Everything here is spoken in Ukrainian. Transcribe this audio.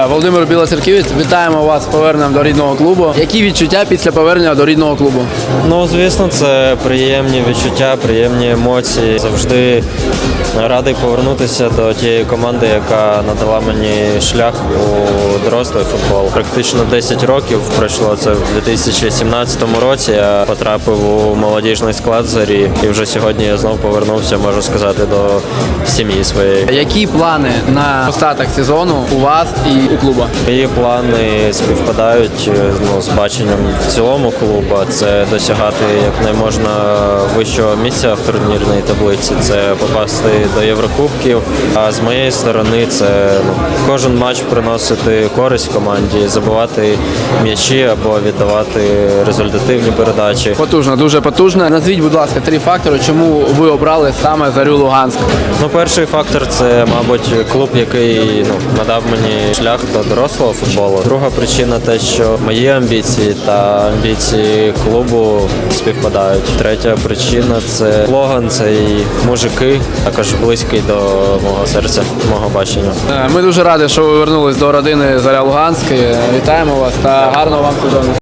Е, Володимир Білоцерківець, вітаємо вас з поверненням до рідного клубу. Які відчуття після повернення до рідного клубу? Ну, звісно, це приємні відчуття, приємні емоції. Завжди радий повернутися до тієї команди, яка надала мені шлях у дорослий футбол. Практично 10 років пройшло це в 2017 році. Я потрапив у молодіжний склад зарі, і вже сьогодні я знов повернувся, можу сказати, до сім'ї своєї. Які плани на остаток сезону у вас і у клубу? Мої плани співпадають е, ну, з баченням в цілому клубу. Це досягати якнайможна вищого місця в турнірній таблиці. Це попасти до Єврокубків. А з моєї сторони це ну, кожен матч приносити користь команді, забивати м'ячі або віддавати результативні передачі. Потужно, дуже потужно. Назвіть, будь ласка, три фактори, чому ви обрали саме Зарю Луганськ. Ну, перший фактор це, мабуть, клуб, який ну, надав мені шлях до дорослого футболу. Друга причина те, що мої амбіції та амбіції клубу співпадають. Третя причина це логан, це і мужики, також близький до мого серця, мого бачення. Е, Ми дуже раді, що ви вернулись до родини Заря Луганськ. Е, Вітаємо вас та гарного вам сезону.